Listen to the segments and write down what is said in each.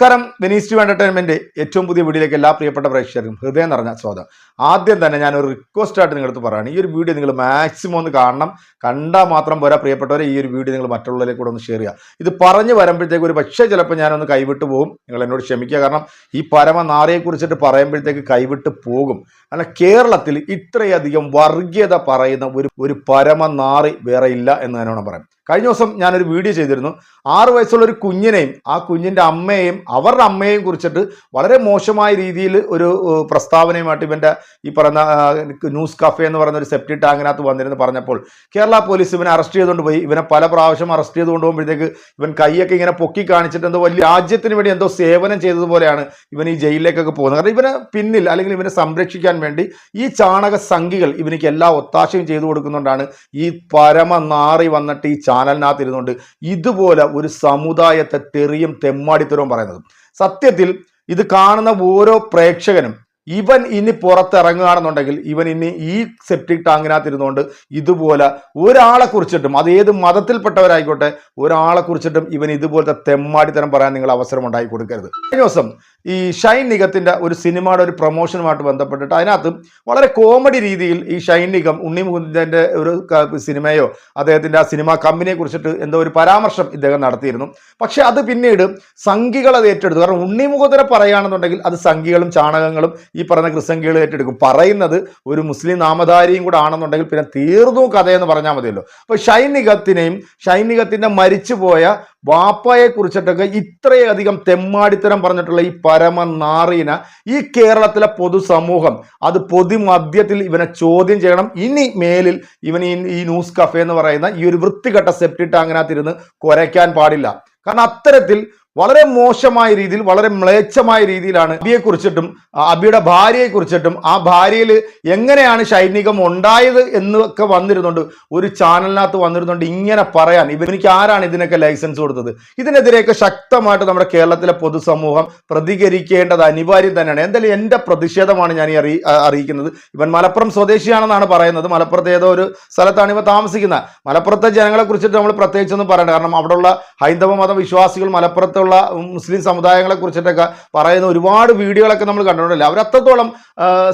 നമസ്കാരം. Vinees to entertainment ഏറ്റവും പുതിയ വീഡിയോയിലേക്ക് എല്ലാ പ്രിയപ്പെട്ട പ്രേക്ഷകർക്കും ഹൃദയം നിറഞ്ഞ സ്വാഗതം. ആദ്യം തന്നെ ഞാൻ ഒരു റിക്വസ്റ്റ് ആയിട്ട് നിങ്ങളടുത്ത് പറയുകയാണ് ഈ ഒരു വീഡിയോ നിങ്ങൾ മാക്സിമം ഒന്ന് കാണണം. കണ്ടാൽ മാത്രം പോരാ പ്രിയപ്പെട്ടവരെ ഈ ഒരു വീഡിയോ നിങ്ങൾ മറ്റുള്ളവരിലേക്ക് കൂടെ ഒന്ന് ഷെയർ ചെയ്യുക. ഇത് പറഞ്ഞു വരുമ്പോഴത്തേക്ക് ഒരു പക്ഷേ ചിലപ്പോൾ ഞാനൊന്ന് കൈവിട്ട് പോകും. നിങ്ങൾ എന്നോട് ക്ഷമിക്കുക. കാരണം ഈ പരമനാറിയെ കുറിച്ചിട്ട് പറയുമ്പോഴത്തേക്ക് കൈവിട്ട് പോകും. കാരണം കേരളത്തിൽ ഇത്രയധികം വർഗീയത പറയുന്ന ഒരു ഒരു പരമനാറി വേറെ ഇല്ല എന്ന് തന്നെയാണ് പറയാം. കഴിഞ്ഞ ദിവസം ഞാനൊരു വീഡിയോ ചെയ്തിരുന്നു. ആറ് വയസ്സുള്ള ഒരു കുഞ്ഞിനെയും ആ കുഞ്ഞിന്റെ അമ്മയെയും അവരുടെ അമ്മയെയും കുറിച്ചിട്ട് വളരെ മോശമായ രീതിയിൽ ഒരു പ്രസ്താവനയുമായിട്ട് ഇവന്റെ ഈ പറയുന്ന ന്യൂസ് കഫേ എന്ന് പറയുന്ന ഒരു സെപ്റ്റി ടാങ്കിനകത്ത് വന്നിരുന്നു പറഞ്ഞപ്പോൾ കേരള പോലീസ് ഇവനെ അറസ്റ്റ് ചെയ്തുകൊണ്ട് പോയി. ഇവനെ പല പ്രാവശ്യം അറസ്റ്റ് ചെയ്തുകൊണ്ട് പോകുമ്പോഴത്തേക്ക് ഇവൻ കൈയൊക്കെ ഇങ്ങനെ പൊക്കി കാണിച്ചിട്ട് എന്തോ വലിയ രാജ്യത്തിന് വേണ്ടി എന്തോ സേവനം ചെയ്തതുപോലെയാണ് ഇവൻ ഈ ജയിലിലേക്കൊക്കെ പോകുന്നത്. കാരണം ഇവനെ പിന്നിൽ അല്ലെങ്കിൽ ഇവനെ സംരക്ഷിക്കാൻ വേണ്ടി ഈ ചാണക സംഖികൾ ഇവനിക്ക് എല്ലാ ഒത്താശയും ചെയ്തു കൊടുക്കുന്നുണ്ടാണ് ഈ പരമ നാറി വന്നിട്ട് ഈ ചാനലിനകത്ത് ഇരുന്നുകൊണ്ട് ഇതുപോലെ ഒരു സമുദായത്തെ തെറിയും തെമ്മാടിത്തരവും പറയുന്നത്. സത്യത്തിൽ ഇത് കാണുന്ന ഓരോ പ്രേക്ഷകനും ഇവൻ ഇനി പുറത്തിറങ്ങുകയാണെന്നുണ്ടെങ്കിൽ ഇവൻ ഇനി ഈ സെപ്റ്റിക് ടാങ്കിനകത്ത് ഇരുന്നുകൊണ്ട് ഇതുപോലെ ഒരാളെ കുറിച്ചിട്ടും അത് ഏത് മതത്തിൽപ്പെട്ടവരായിക്കോട്ടെ ഒരാളെ കുറിച്ചിട്ടും ഇവൻ ഇതുപോലത്തെ തെമ്മാടിത്തരം പറയാൻ നിങ്ങൾ അവസരം ഉണ്ടാക്കി കൊടുക്കരുത് കഴിഞ്ഞ ദിവസം ഈ ഷൈൻ നിഗത്തിന്റെ ഒരു സിനിമയുടെ ഒരു പ്രൊമോഷനുമായിട്ട് ബന്ധപ്പെട്ടിട്ട് അതിനകത്ത് വളരെ കോമഡി രീതിയിൽ ഈ ഷൈൻ നിഗം ഉണ്ണി ഒരു സിനിമയോ അദ്ദേഹത്തിന്റെ ആ സിനിമാ കമ്പനിയെ കുറിച്ചിട്ട് എന്തോ ഒരു പരാമർശം ഇദ്ദേഹം നടത്തിയിരുന്നു. പക്ഷേ അത് പിന്നീട് സംഘികൾ അത് ഏറ്റെടുത്തു. കാരണം ഉണ്ണി മുകുന്ദനെ പറയുകയാണെന്നുണ്ടെങ്കിൽ അത് സംഘികളും ചാണകങ്ങളും ഈ പറഞ്ഞ ക്രിസംഖികൾ ഏറ്റെടുക്കും. പറയുന്നത് ഒരു മുസ്ലിം നാമധാരിയും കൂടെ ആണെന്നുണ്ടെങ്കിൽ പിന്നെ തീർന്നു കഥയെന്ന് പറഞ്ഞാൽ മതിയല്ലോ. അപ്പോൾ ഷൈൻ നിഗത്തിനെയും ഷൈൻ നിഗത്തിന്റെ മരിച്ചുപോയ വാപ്പയെ കുറിച്ചിട്ടൊക്കെ ഇത്രയധികം തെമ്മാടിത്തരം പറഞ്ഞിട്ടുള്ള ഈ പരമ നാറീന ഈ കേരളത്തിലെ പൊതുസമൂഹം അത് പൊതുമധ്യത്തിൽ ഇവനെ ചോദ്യം ചെയ്യണം. ഇനി മേലിൽ ഇവൻ ഈ ന്യൂസ് കഫേ എന്ന് പറയുന്ന ഈ ഒരു വൃത്തികെട്ട സെപ്റ്റി ടാങ്കിനകത്ത് ഇരുന്ന് കുരയ്ക്കാൻ പാടില്ല. കാരണം അത്തരത്തിൽ വളരെ മോശമായ രീതിയിൽ വളരെ മ്ലേച്ഛമായ രീതിയിലാണ് അബിയെ കുറിച്ചിട്ടും അബിയുടെ ഭാര്യയെ കുറിച്ചിട്ടും ആ ഭാര്യയിൽ എങ്ങനെയാണ് സൈനികം ഉണ്ടായത് എന്നൊക്കെ വന്നിരുന്നുണ്ട്. ഒരു ചാനലിനകത്ത് വന്നിരുന്നുണ്ട് ഇങ്ങനെ പറയാൻ. ഇവനിക്ക് ആരാണ് ഇതിനൊക്കെ ലൈസൻസ് കൊടുത്തത്? ഇതിനെതിരെയൊക്കെ ശക്തമായിട്ട് നമ്മുടെ കേരളത്തിലെ പൊതുസമൂഹം പ്രതികരിക്കേണ്ടത് അനിവാര്യം തന്നെയാണ്. എന്തായാലും എന്റെ പ്രതിഷേധമാണ് ഞാൻ ഈ അറിയി അറിയിക്കുന്നത്. ഇവൻ മലപ്പുറം സ്വദേശിയാണെന്നാണ് പറയുന്നത്. മലപ്പുറത്ത് ഏതോ ഒരു സ്ഥലത്താണ് ഇവ താമസിക്കുന്നത്. മലപ്പുറത്തെ ജനങ്ങളെ കുറിച്ചിട്ട് നമ്മൾ പ്രത്യേകിച്ചൊന്നും പറയണ്ട. കാരണം അവിടെയുള്ള ഹൈന്ദവ മത വിശ്വാസികൾ മലപ്പുറത്തുള്ള മുസ്ലിം സമുദായങ്ങളെ കുറിച്ചിട്ടൊക്കെ പറയുന്ന ഒരുപാട് വീഡിയോകളൊക്കെ നമ്മൾ കണ്ടിട്ടുണ്ടല്ലോ. അവരത്രത്തോളം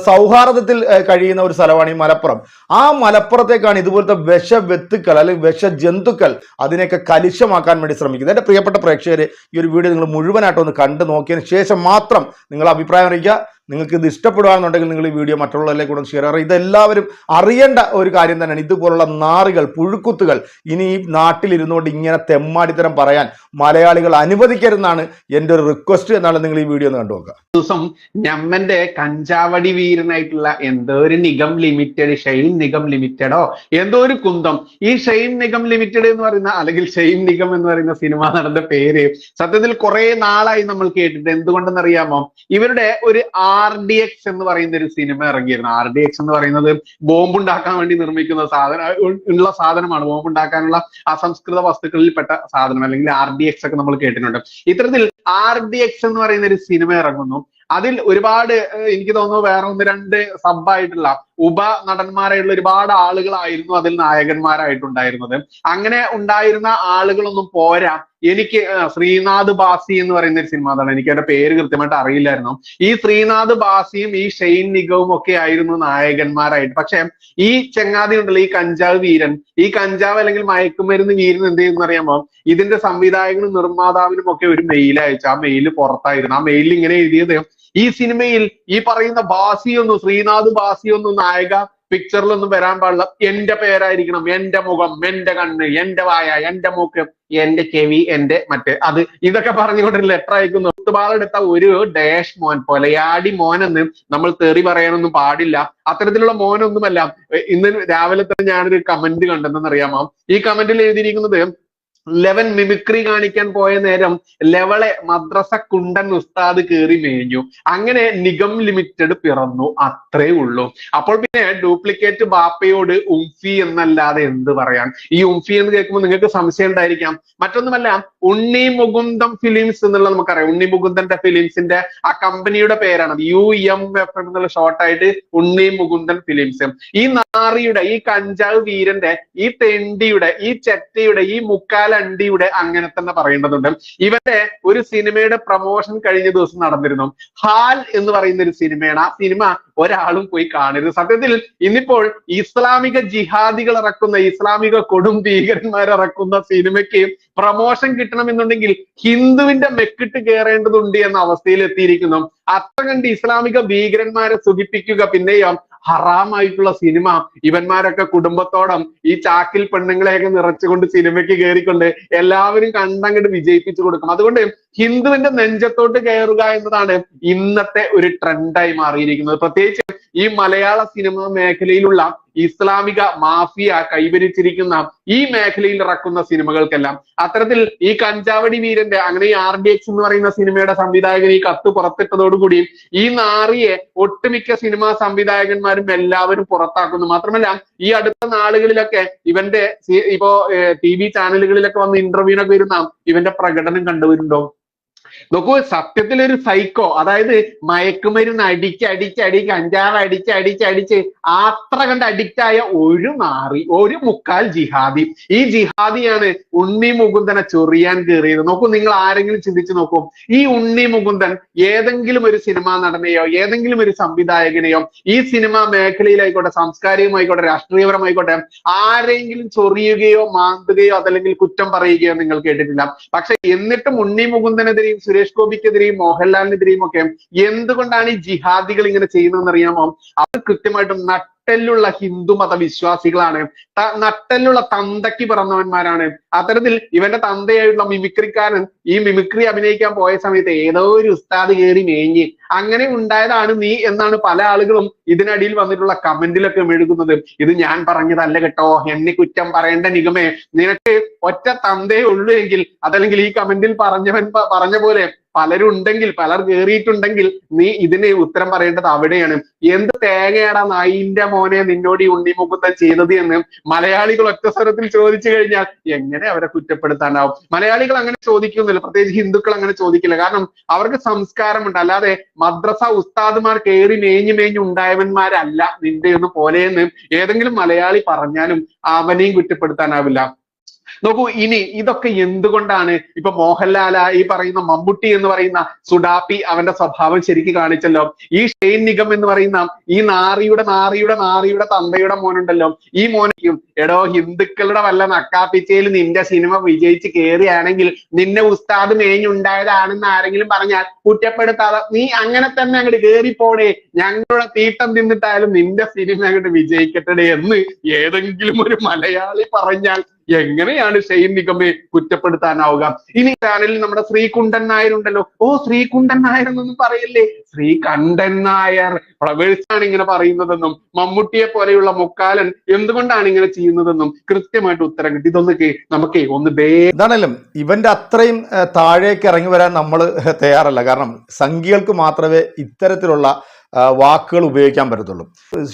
സൗഹാർദ്ദത്തിൽ കഴിയുന്ന ഒരു സ്ഥലമാണ് ഈ മലപ്പുറം. ആ മലപ്പുറത്തേക്കാണ് ഇതുപോലത്തെ വിഷവെത്തുക്കൾ അല്ലെങ്കിൽ വിഷ ജന്തുക്കൾ അതിനെയൊക്കെ കലുഷമാക്കാൻ വേണ്ടി ശ്രമിക്കുന്നത്. എന്റെ പ്രിയപ്പെട്ട പ്രേക്ഷകർ ഈ ഒരു വീഡിയോ നിങ്ങൾ മുഴുവനായിട്ട് ഒന്ന് കണ്ടു നോക്കിയതിന് ശേഷം മാത്രം നിങ്ങൾ അഭിപ്രായം അറിയിക്കുക. നിങ്ങൾക്ക് ഇത് ഇഷ്ടപ്പെടുകയാണെന്നുണ്ടെങ്കിൽ നിങ്ങൾ ഈ വീഡിയോ മറ്റുള്ളവരിലേക്ക് കൂടെ ഷെയർ ചെയ്യുക. ഇതെല്ലാവരും അറിയേണ്ട ഒരു കാര്യം തന്നെയാണ്. ഇതുപോലുള്ള നാറുകൾ പുഴുക്കുത്തുകൾ ഇനി ഈ നാട്ടിലിരുന്നുകൊണ്ട് ഇങ്ങനെ തെമ്മാടിത്തരം പറയാൻ മലയാളികൾ അനുവദിക്കരുതെന്നാണ് എന്റെ ഒരു റിക്വസ്റ്റ് എന്നാണ് നിങ്ങൾ ഈ വീഡിയോ ഒന്ന് കണ്ടുനോക്കുക ദിവസം ഞമ്മന്റെ കഞ്ചാവടി വീരനായിട്ടുള്ള എന്തോ ഒരു നിഗം ലിമിറ്റഡ് ഷെയിൻ നിഗം ലിമിറ്റഡോ? എന്തോ ഒരു കുന്തം. ഈ ഷെയിൻ നിഗം ലിമിറ്റഡ് എന്ന് പറയുന്ന അല്ലെങ്കിൽ ഷെയിൻ നിഗം എന്ന് പറയുന്ന സിനിമ നടന്ന പേര് സത്യത്തിൽ കുറെ നാളായി നമ്മൾ കേട്ടിട്ട് എന്തുകൊണ്ടെന്നറിയാമോ? ഇവരുടെ ഒരു ആർ ഡി എക്സ് എന്ന് പറയുന്ന ഒരു സിനിമ ഇറങ്ങിയിരുന്നു. ആർ ഡി എക്സ് എന്ന് പറയുന്നത് ബോംബ് ഉണ്ടാക്കാൻ വേണ്ടി നിർമ്മിക്കുന്ന സാധനം ഉള്ള സാധനമാണ്. ബോംബ് ഉണ്ടാക്കാനുള്ള അസംസ്കൃത വസ്തുക്കളിൽ പെട്ട സാധനം അല്ലെങ്കിൽ ആർ ഡി എക്സ് ഒക്കെ നമ്മൾ കേട്ടിട്ടുണ്ട്. ഇത്തരത്തിൽ ആർ ഡി എക്സ് എന്ന് പറയുന്ന ഒരു സിനിമ ഇറങ്ങുന്നു. അതിൽ ഒരുപാട് എനിക്ക് തോന്നുന്നു വേറെ ഒന്ന് രണ്ട് സബായിട്ടുള്ള ഉപ നടന്മാരായിട്ടുള്ള ഒരുപാട് ആളുകളായിരുന്നു അതിൽ നായകന്മാരായിട്ടുണ്ടായിരുന്നത്. അങ്ങനെ ഉണ്ടായിരുന്ന ആളുകളൊന്നും പോരാ. എനിക്ക് ശ്രീനാഥ് ബാസി എന്ന് പറയുന്ന ഒരു സിനിമ അതാണ്. എനിക്ക് അതിന്റെ പേര് കൃത്യമായിട്ട് അറിയില്ലായിരുന്നു. ഈ ശ്രീനാഥ് ബാസിയും ഈ ഷെയ്ൻ നിഗവും ഒക്കെ ആയിരുന്നു നായകന്മാരായിട്ട്. പക്ഷെ ഈ ചങ്ങാതി ഉണ്ടല്ലോ ഈ കഞ്ചാവ് വീരൻ. ഈ കഞ്ചാവ് അല്ലെങ്കിൽ മയക്കുമരുന്ന് വീരൻ എന്ത് ചെയ്യുന്ന അറിയാമോ? ഇതിന്റെ സംവിധായകനും നിർമ്മാതാവിനും ഒക്കെ ഒരു മെയിൽ അയച്ചു. ആ മെയിൽ പുറത്തായിരുന്നു. ആ മെയിലിൽ ഇങ്ങനെ എഴുതിയത് ഈ സിനിമയിൽ ഈ പറയുന്ന ബാസിയൊന്നും ശ്രീനാഥ് ബാസിയൊന്നും നായക പിക്ചറിലൊന്നും വരാൻ പാടില്ല. എന്റെ പേരായിരിക്കണം. എന്റെ മുഖം എന്റെ കണ്ണ് എന്റെ വായ എന്റെ മൂക്ക് എന്റെ ചെവി എന്റെ മറ്റേ. അത് ഇതൊക്കെ പറഞ്ഞുകൊണ്ട് ലെറ്റർ അയക്കുന്നു. ഒത്തുപാടെടുത്ത ഒരു ഡാഷ് മോൻ കൊലയാടി മോനെന്ന് നമ്മൾ തെറി പറയാനൊന്നും പാടില്ല. അത്തരത്തിലുള്ള മോനൊന്നുമല്ല. ഇന്ന് രാവിലെ തന്നെ ഞാനൊരു കമന്റ് കണ്ടെന്നറിയാമോ? ഈ കമന്റിൽ എഴുതിയിരിക്കുന്നത് ലെവൻ മിമിക്രി കാണിക്കാൻ പോയ നേരം ലെവളെ മദ്രസ കുണ്ടൻ ഉസ്താദ് കേറി മേഞ്ഞു. അങ്ങനെ നിഗം ലിമിറ്റഡ് പിറന്നു. അത്രേ ഉള്ളൂ. അപ്പോൾ പിന്നെ ഡ്യൂപ്ലിക്കേറ്റ് ബാപ്പയോട് ഉംഫി എന്നല്ലാതെ എന്ത് പറയാം? ഈ ഉംഫി എന്ന് കേൾക്കുമ്പോൾ നിങ്ങൾക്ക് സംശയം ഉണ്ടായിരിക്കാം. മറ്റൊന്നുമല്ല ഉണ്ണി മുകുന്ദം ഫിലിംസ് എന്നുള്ള നമുക്കറിയാം. ഉണ്ണി മുകുന്ദന്റെ ഫിലിംസിന്റെ ആ കമ്പനിയുടെ പേരാണ്. യു എം എഫ് എന്നുള്ള ഷോർട്ടായിട്ട് ഉണ്ണി മുകുന്ദൻ ഫിലിംസ്. ഈ നാറിയുടെ ഈ കഞ്ചാവ് വീരന്റെ ഈ തെണ്ടിയുടെ ഈ ചെറ്റയുടെ ഈ മുക്കാല അണ്ടിയുടെ അങ്ങനെ തന്നെ പറയേണ്ടതുണ്ട്. ഇവന്റെ ഒരു സിനിമയുടെ പ്രൊമോഷൻ കഴിഞ്ഞ ദിവസം നടന്നിരുന്നു. ഹാൽ എന്ന് പറയുന്ന ഒരു സിനിമയാണ്. ആ സിനിമ ഒരാളും പോയി കാണരുത്. സത്യത്തിൽ ഇന്നിപ്പോൾ ഇസ്ലാമിക ജിഹാദികൾ ഇറക്കുന്ന ഇസ്ലാമിക കൊടും ഭീകരന്മാർ ഇറക്കുന്ന സിനിമയ്ക്ക് പ്രൊമോഷൻ കിട്ടണമെന്നുണ്ടെങ്കിൽ ഹിന്ദുവിന്റെ മെക്കിട്ട് കയറേണ്ടതുണ്ട് എന്ന അവസ്ഥയിൽ എത്തിയിരിക്കുന്നു അത്ര കണ്ട് ഇസ്ലാമിക ഭീകരന്മാരെ സുഖിപ്പിക്കുക പിന്നെയോ ഹറാമായിട്ടുള്ള സിനിമ. ഇവന്മാരൊക്കെ കുടുംബത്തോടം ഈ ചാക്കിൽ പെണ്ണുങ്ങളെയൊക്കെ നിറച്ചുകൊണ്ട് സിനിമയ്ക്ക് കയറിക്കൊണ്ട് എല്ലാവരും കണ്ടങ്ങോട്ട് വിജയിപ്പിച്ചു കൊടുക്കും. അതുകൊണ്ട് ഹിന്ദുവിന്റെ നെഞ്ചത്തോട്ട് കയറുക എന്നതാണ് ഇന്നത്തെ ഒരു ട്രെൻഡായി മാറിയിരിക്കുന്നത്. പ്രത്യേകിച്ച് ഈ മലയാള സിനിമ മേഖലയിലുള്ള ഇസ്ലാമിക മാഫിയ കൈവരിച്ചിരിക്കുന്ന ഈ മേഖലയിൽ ഇറക്കുന്ന സിനിമകൾക്കെല്ലാം അത്തരത്തിൽ ഈ കഞ്ചാവടി വീരന്റെ അങ്ങനെ ഈ ആർ ഡി എക്സ് എന്ന് പറയുന്ന സിനിമയുടെ സംവിധായകൻ ഈ കത്ത് പുറത്തിട്ടതോടുകൂടി ഈ നാറിയെ ഒട്ടുമിക്ക സിനിമാ സംവിധായകന്മാരും എല്ലാവരും പുറത്താക്കുന്നു. മാത്രമല്ല ഈ അടുത്ത നാളുകളിലൊക്കെ ഇവന്റെ ഇപ്പോ ടി വി ചാനലുകളിലൊക്കെ വന്ന് ഇന്റർവ്യൂവിനൊക്കെ വരുന്ന ഇവന്റെ പ്രകടനം കണ്ടുവരുന്നുണ്ടോ? നോക്കൂ സത്യത്തിൽ ഒരു സൈക്കോ അതായത് മയക്കുമരുന്ന് അടിച്ച് അടിച്ച് അടിച്ച് അഞ്ചാറ് അടിച്ച് അടിച്ച് അടിച്ച് ആത്ര കണ്ട് അഡിക്റ്റ് ആയ ഒരു നാറി ഒരു മുക്കാൽ ജിഹാദി. ഈ ജിഹാദിയാണ് ഉണ്ണി മുകുന്ദനെ ചൊറിയാൻ കയറിയത് നോക്കൂ നിങ്ങൾ ആരെങ്കിലും ചിന്തിച്ചു നോക്കൂ. ഈ ഉണ്ണി മുകുന്ദൻ ഏതെങ്കിലും ഒരു സിനിമാ നടനെയോ ഏതെങ്കിലും ഒരു സംവിധായകനെയോ ഈ സിനിമാ മേഖലയിലായിക്കോട്ടെ സാംസ്കാരികമായിക്കോട്ടെ രാഷ്ട്രീയപരമായിക്കോട്ടെ ആരെങ്കിലും ചൊറിയുകയോ മാന്തുകയോ അതല്ലെങ്കിൽ കുറ്റം പറയുകയോ നിങ്ങൾ കേട്ടിട്ടില്ല. പക്ഷെ എന്നിട്ടും ഉണ്ണി മുകുന്ദനെതിരെയും സുരേഷ് ഗോപിക്കെതിരെയും മോഹൻലാലിനെതിരെയും ഒക്കെ എന്തുകൊണ്ടാണ് ഈ ജിഹാദികൾ ഇങ്ങനെ ചെയ്യുന്നതെന്ന് അറിയാമോ അവർ കൃത്യമായിട്ടും നട്ടെല്ലുള്ള ഹിന്ദു മത വിശ്വാസികളാണ് ത- നട്ടെല്ലുള്ള തന്തയ്ക്ക് പിറന്നവന്മാരാണ്. അത്തരത്തിൽ ഇവന്റെ തന്തയായിട്ടുള്ള മിമിക്രിക്കാരൻ ഈ മിമിക്രി അഭിനയിക്കാൻ പോയ സമയത്ത് ഏതോ ഒരു ഉസ്താദ് കയറി മേഞ്ഞ്. അങ്ങനെ ഉണ്ടായതാണ് നീ എന്നാണ് പല ആളുകളും ഇതിനടിയിൽ വന്നിട്ടുള്ള കമന്റിലൊക്കെ മെഴുകുന്നത്. ഇത് ഞാൻ പറഞ്ഞതല്ല കേട്ടോ. എന്നെ കുറ്റം പറയേണ്ട നിഗമേ. നിനക്ക് ഒറ്റ തന്തേ ഉള്ളൂ എങ്കിൽ അതല്ലെങ്കിൽ ഈ കമന്റിൽ പറഞ്ഞവൻ പറഞ്ഞ പോലെ പലരും ഉണ്ടെങ്കിൽ പലർ കേറിയിട്ടുണ്ടെങ്കിൽ നീ ഇതിന് ഉത്തരം പറയേണ്ടത് അവിടെയാണ്. എന്ത് തേങ്ങയാടാ നായിന്റെ മോനെ നിന്നോട് ഈ ഉണ്ണിമുക്കുത്തൻ ചെയ്തത് എന്ന് മലയാളികൾ ഒറ്റ സ്വരത്തിൽ ചോദിച്ചു കഴിഞ്ഞാൽ എങ്ങനെ അവരെ കുറ്റപ്പെടുത്താനാവും? മലയാളികൾ അങ്ങനെ ചോദിക്കുന്നില്ല പ്രത്യേകിച്ച് ഹിന്ദുക്കൾ അങ്ങനെ ചോദിക്കില്ല. കാരണം അവർക്ക് സംസ്കാരമുണ്ട്. അല്ലാതെ മദ്രസ ഉസ്താദുമാർ കയറി മേഞ്ഞു മേഞ്ഞു ഉണ്ടായവന്മാരല്ല നിന്റെ ഒന്ന് പോലെയെന്ന് ഏതെങ്കിലും മലയാളി പറഞ്ഞാലും അവനെയും കുറ്റപ്പെടുത്താനാവില്ല. നോക്കൂ ഇനി ഇതൊക്കെ എന്തുകൊണ്ടാണ്? ഇപ്പൊ മോഹൻലാല ഈ പറയുന്ന മമ്മൂട്ടി എന്ന് പറയുന്ന സുഡാപ്പി അവന്റെ സ്വഭാവം ശരിക്ക് കാണിച്ചല്ലോ. ഈ ഷെയ്ൻ നിഗം എന്ന് പറയുന്ന ഈ നാറിയുടെ നാറിയുടെ നാറിയുടെ തന്തയുടെ മോനുണ്ടല്ലോ. ഈ മോനിക്കും എടോ ഹിന്ദുക്കളുടെ വല്ല നക്കാപ്പിച്ചയിൽ നിന്റെ സിനിമ വിജയിച്ച് കയറിയാണെങ്കിൽ നിന്നെ ഉസ്താദ് മേഞ്ഞുണ്ടായതാണെന്ന് ആരെങ്കിലും പറഞ്ഞാൽ കുറ്റപ്പെടുത്താതെ നീ അങ്ങനെ തന്നെ അങ്ങോട്ട് കേറിപ്പോടേ ഞങ്ങളുടെ തീട്ടം തിന്നിട്ടായാലും നിന്റെ സിനിമ അങ്ങോട്ട് വിജയിക്കട്ടെ എന്ന് ഏതെങ്കിലും ഒരു മലയാളി പറഞ്ഞാൽ എങ്ങനെയാണ് ഷെയ്ൻ നിഗമെ കുറ്റപ്പെടുത്താനാവുക? ഇനി ചാനലിൽ നമ്മുടെ ശ്രീകുണ്ടൻ നായർ ഉണ്ടല്ലോ. ഓ ശ്രീകുണ്ടൻ നായർ എന്നൊന്നും പറയല്ലേ? ശ്രീകണ്ഠൻ നായർ. ഫ്ലവേഴ്സ് ആണ് ഇങ്ങനെ പറയുന്നതെന്നും മമ്മൂട്ടിയെ പോലെയുള്ള മുക്കാലൻ എന്തുകൊണ്ടാണ് ഇങ്ങനെ ചെയ്യുന്നതെന്നും കൃത്യമായിട്ട് ഉത്തരം കിട്ടി. ഇതൊന്ന് കേ- നമുക്ക് ഒന്ന് ഇതാണല്ലോ ഇവന്റെ അത്രയും താഴേക്ക് ഇറങ്ങി വരാൻ നമ്മൾ തയ്യാറല്ല. കാരണം സംഖ്യകൾക്ക് മാത്രമേ ഇത്തരത്തിലുള്ള വാക്കുകൾ ഉപയോഗിക്കാൻ പറ്റത്തുള്ളൂ.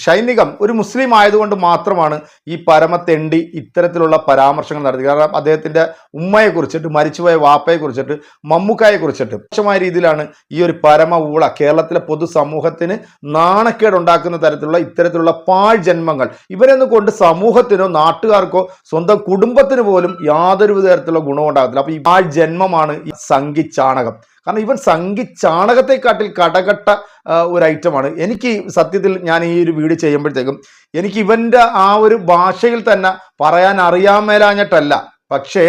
സൈനികം ഒരു മുസ്ലിം ആയതുകൊണ്ട് മാത്രമാണ് ഈ പരമത്തെണ്ടി ഇത്തരത്തിലുള്ള പരാമർശങ്ങൾ നടത്തി കാരണം അദ്ദേഹത്തിന്റെ ഉമ്മയെ കുറിച്ചിട്ട് മരിച്ചുപോയ വാപ്പയെ കുറിച്ചിട്ട് മമ്മൂക്കായെ കുറിച്ചിട്ട് മോശമായ രീതിയിലാണ് ഈ ഒരു പരമ ഊള കേരളത്തിലെ പൊതുസമൂഹത്തിന് നാണക്കേട് ഉണ്ടാക്കുന്ന തരത്തിലുള്ള ഇത്തരത്തിലുള്ള പാഴ് ജന്മങ്ങൾ. ഇവരെന്ന് കൊണ്ട് സമൂഹത്തിനോ നാട്ടുകാർക്കോ സ്വന്തം കുടുംബത്തിന് പോലും യാതൊരു തരത്തിലുള്ള ഗുണവും ഉണ്ടാകത്തില്ല. അപ്പൊ ഈ പാഴ് ജന്മമാണ് ഈ സംഘി ചാണകം. കാരണം ഇവൻ സംഘി ചാണകത്തെക്കാട്ടിൽ കടകട്ട ഒരു ഐറ്റമാണ്. എനിക്ക് സത്യത്തിൽ ഞാൻ ഈ ഒരു വീഡിയോ ചെയ്യുമ്പോഴത്തേക്കും എനിക്ക് ഇവന്റെ ആ ഒരു ഭാഷയിൽ തന്നെ പറയാൻ അറിയാൻ മേലാഞ്ഞിട്ടല്ല. പക്ഷേ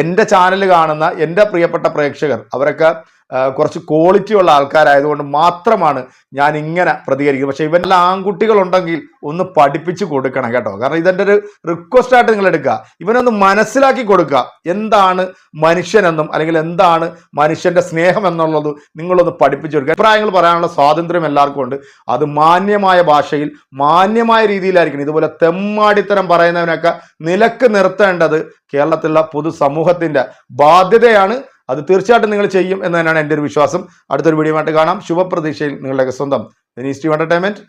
എന്റെ ചാനൽ കാണുന്ന എന്റെ പ്രിയപ്പെട്ട പ്രേക്ഷകർ അവരൊക്കെ കുറച്ച് ക്വാളിറ്റി ഉള്ള ആൾക്കാരായതുകൊണ്ട് മാത്രമാണ് ഞാൻ ഇങ്ങനെ പ്രതികരിക്കുന്നത്. പക്ഷേ ഇവനെല്ലാം ആൺകുട്ടികളുണ്ടെങ്കിൽ ഒന്ന് പഠിപ്പിച്ച് കൊടുക്കണം കേട്ടോ. കാരണം ഇതെന്റെ ഒരു റിക്വസ്റ്റ് ആയിട്ട് നിങ്ങൾ എടുക്കുക. ഇവനൊന്ന് മനസ്സിലാക്കി കൊടുക്കുക. എന്താണ് മനുഷ്യനെന്നും അല്ലെങ്കിൽ എന്താണ് മനുഷ്യന്റെ സ്നേഹം എന്നുള്ളത് നിങ്ങളൊന്ന് പഠിപ്പിച്ചു കൊടുക്കുക. അഭിപ്രായങ്ങൾ പറയാനുള്ള സ്വാതന്ത്ര്യം എല്ലാവർക്കും ഉണ്ട്. അത് മാന്യമായ ഭാഷയിൽ മാന്യമായ രീതിയിലായിരിക്കണം. ഇതുപോലെ തെമ്മാടിത്തരം പറയുന്നവനൊക്കെ നിലയ്ക്ക് നിർത്തേണ്ടത് കേരളത്തിലുള്ള പൊതുസമൂഹത്തിന്റെ ബാധ്യതയാണ് അത് തീർച്ചയായിട്ടും നിങ്ങൾ ചെയ്യും എന്ന് തന്നെയാണ് എന്റെ ഒരു വിശ്വാസം. അടുത്തൊരു വീഡിയോ ആയിട്ട് കാണാം. ശുഭപ്രതീക്ഷയിൽ നിങ്ങളുടെയൊക്കെ സ്വന്തം ന്യൂസ് ടീം എന്റർടൈൻമെന്റ്